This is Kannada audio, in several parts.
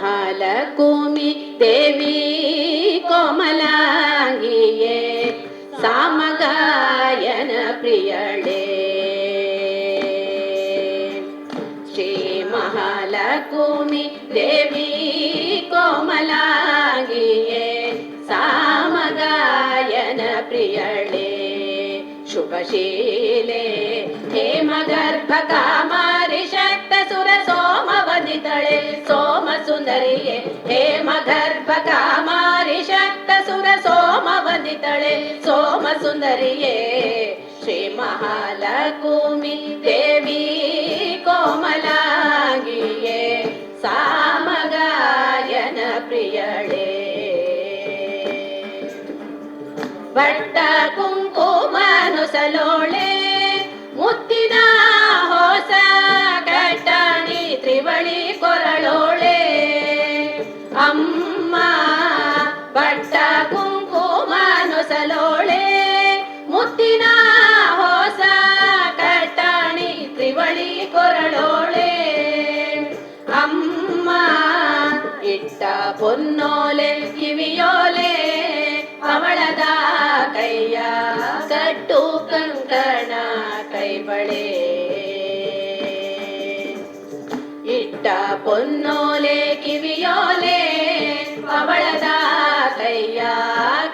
ಮಹಾಲಕುಮಿ ದೇವಿ ಕೋಮಲಾಂಗಿಯೇ ಸಾಮಗಾಯನ ಪ್ರಿಯಳೇ ಶ್ರೀ ಮಹಾಲಕುಮಿ ದೇವಿ ಕೋಮಲಾಂಗಿಯೇ ಸಾಮಗಾಯನ ಪ್ರಿಯಳೇ ಶುಭಶೀಲೆ ಹೇಮಗರ್ಭ ಕಾಮಾರಿ ಶಕ್ತ ಸುರ ಸೋಮ ವದಿತಳೆ ಸೋಮ ಸುಂದರಿಯೇ ಹೇಮಗರ್ಭ ಕಾಮಾರಿ ಶಕ್ತ ಸುರ ಸೋಮ ವದಿತಳೆ ಸೋಮ ಸುಂದರಿಯೇ ಶ್ರೀ ಮಹಾಲಕುಮಿ ದೇವಿ ಕೋಮಲಾಂಗಿಯೇ ಸಾಮಗಾಯನ ಪ್ರಿಯಳೇ ಬಟ್ಟ ಕುಂಕುಮನು ಸಲೋಳೆ ಇಟ್ಟ ಪೊನ್ನೋಲೆ, ಕಿವಿಯೋಲೆ ಅವಳದ ಕೈಯ ಕಟ್ಟು ಕಂಕಣ ಕೈಬಳೆ. ಇಟ್ಟ ಪೊನ್ನೋಲೆ, ಕಿವಿಯೋಲೆ ಅವಳದ ಕೈಯ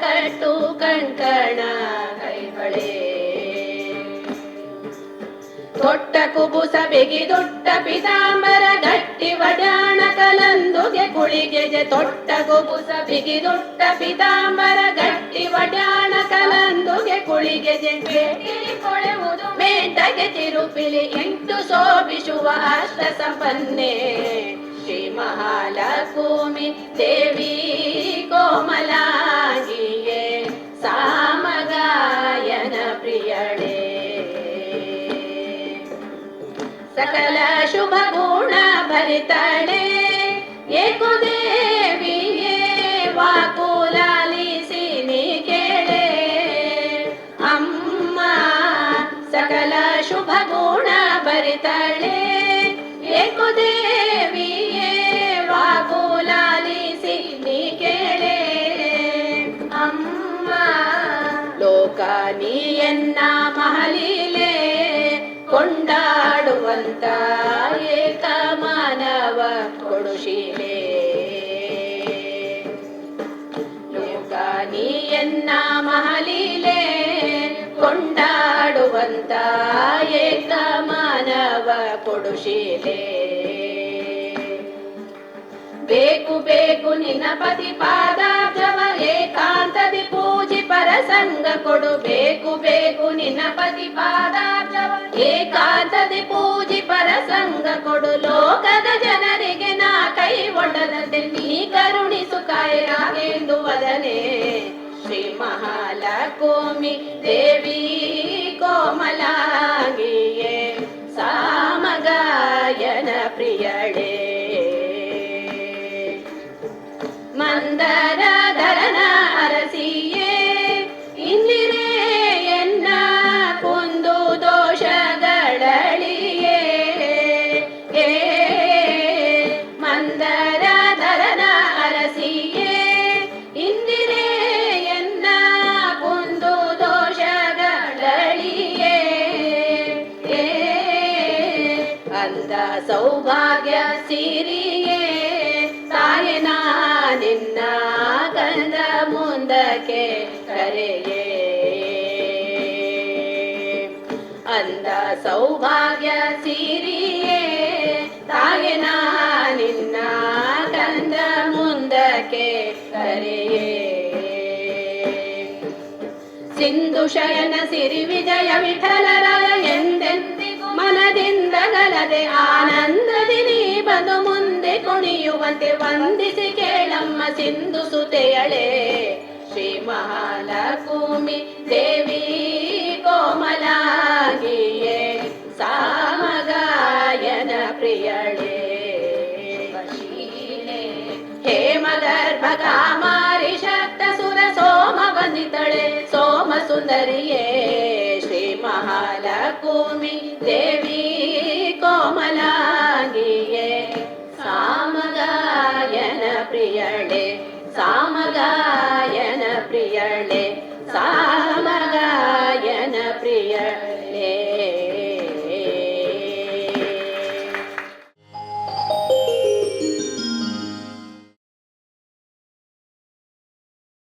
ಕಟ್ಟು ಕಂಕಣ ಕೈಬಳೆ. ತೊಟ್ಟ ಕುಬುಸ ದೊಡ್ಡ ಪಿತಾಂಬರ ಗಟ್ಟಿ ವಡ್ಯಾಣ ಕಲಂದುಗೆ ಕುಳಿಗೆಜೆ ತೊಟ್ಟ ಗೊಬುಸ ಬಿಗಿ ದೊಟ್ಟ ಪಿತಾಂಬರ ಗಟ್ಟಿ ವಡ್ಯಾಣ ಕಲಂದುಗೆ ಬೇಟಿಲಿ ಕೊಳೆವುದು ಮೇಂಟಗೆ ತಿರುಪಿಲಿ ಎಂಟು ಶೋಭಿಸುವ ಅಷ್ಟ ಸಂಪನ್ನೆ. ಶ್ರೀ ಮಹಾಲಕ್ಷ್ಮಿ ದೇವಿ ಕೋಮಲಾಗಿಯೇ ಸಾಮಗಾಯನ ಭರಿತಳೆ ಏಕುದೇವಿಯೇ ವಾಗುಲಾಲಿಸಿ ನೀ ಕೇಳೆ. ಅಮ್ಮ, ಲೋಕ ನೀಯನ್ನ ಮಹಲೀಲೆ. ಕೊಂಡಾಡುವಂತ ಏಕ ಮಾನವ ಕೊಡುಶೀಲೆ. ಲೋಕ ನೀಯನ್ನ ಮಹಲೀಲೆ ಮಾನವ ಕೊಡುಶೀಲೆ ಬೇಕು ಬೇಕು ನಿನ್ನ ಪತಿ ಪಾದಾಬ್ಜವ ಏಕಾಂತದಿ ಪೂಜಿ ಪರಸಂಗ ಕೊಡು. ಬೇಕು ಬೇಕು ನಿನ್ನ ಪತಿ ಪಾದಾಬ್ಜವ ಏಕಾಂತದಿ ಪೂಜಿ ಪರಸಂಗ ಕೊಡು. ಲೋಕದ ಜನರಿಗೆ ನಾ ಕೈ ಒಡ್ಡದಂತೆ ನೀ ಕರುಣಿಸು ಕಾಯರಾಗೆಂದು ವದನೆ. ಶ್ರೀ ಮಹಾಲಕೋಮಿ ದೇವಿ. ಪ್ರಿಯಳೇ ಸೌಭಾಗ್ಯ ಸಿರಿಯೇ, ತಾಯನ ನಿನ್ನ ಕಂದ ಮುಂದಕ್ಕೆ ಕರೆಯೇ. ಅಂದ ಸೌಭಾಗ್ಯ ಸಿರಿಯೇ, ತಾಯಿನ ನಿನ್ನ ಕಂದ ಮುಂದಕ್ಕೆ ಕರೆಯೇ. ಸಿಂಧು ಶಯನ ಸಿರಿ ವಿಜಯ ವಿಠಲರಾಯ ಎಂದೆಂದಿಗೂ ಮನದಿಂದ ಗಲದೆ ಆನಂದದಿ ನೀ ಬಂದು ಮುಂದೆ ಕುಣಿಯುವಂತೆ ವಂದಿಸಿ ಕೇಳಮ್ಮ ಸಿಂಧು ಸುತೆಯಳೆ ಶ್ರೀ ಮಹಾಲಕುಮಿ ದೇವಿ ಕೋಮಲಾಗಿಯೇ ಸಾಮಗಾಯನ ಪ್ರಿಯಳೇ ವಶೀಲೆ ಹೇಮಗರ್ಭ ಕಾಮಾರಿ ಶಕ್ತ ಸುರ ಸೋಮ ವಂದಿತಳೆ ಸೋಮ ಸುಂದರಿಯೇ ಶ್ರೀ ಮಹಾಲಕುಮಿ ದೇವಿ பிரியளே சாமகாயன பிரியளே